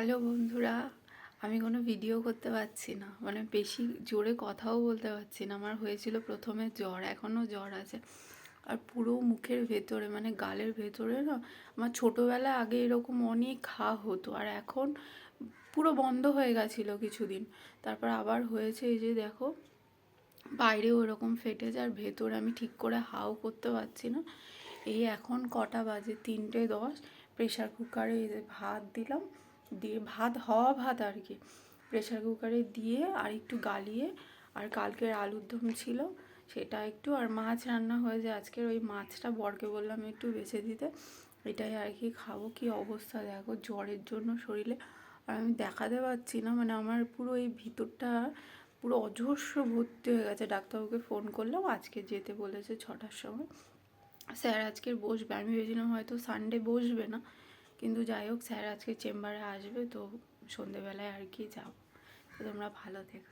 Hello বন্ধুরা, আমি কোনো ভিডিও করতে পারছি না। মানে বেশি জোরে কথাও বলতে পারছি না। আমার হয়েছিল প্রথমে জ্বর, এখনও জ্বর আছে। আর পুরো মুখের ভেতরে মানে গালের ভেতরে না, আমার ছোটোবেলায় আগে এরকম অনেক ঘা হতো। আর এখন পুরো বন্ধ হয়ে গেছিল কিছুদিন। তারপর আবার হয়েছে এই যে দেখো, বাইরেও ওরকম ফেটেছে আর ভেতরে আমি ঠিক করে হাও করতে পারছি না। এই এখন কটা বাজে? তিনটে দশ। প্রেশার কুকারে এই যে ভাত দিলাম। দিয়ে ভাত, হওয়া ভাত আর কি। প্রেশার কুকারে দিয়ে আর একটু গালিয়ে আর কালকের আলুর দম ছিল সেটা একটু আর মাছ রান্না হয়েছে। আজকের ওই মাছটা বরকে বললাম একটু বেছে দিতে। এটাই আর কি খাব। কি অবস্থা দেখো? জ্বরের জন্য শরীরে। আর আমি দেখাতে পারছি না। মানে আমার পুরো এই ভিতরটা পুরো অজস্র ভর্তি হয়ে গেছে। ডাক্তারবাবুকে ফোন করলাম। আজকে যেতে বলেছে ছটার সময়। স্যার আজকের বসবে। আমি ভেবেছিলাম হয়তো সানডে বসবে না। কিন্তু যাই হোক, স্যার আজকে চেম্বারে আসবে, তো সন্ধেবেলায় আর কি যাব তোমরা ভালো থেকো।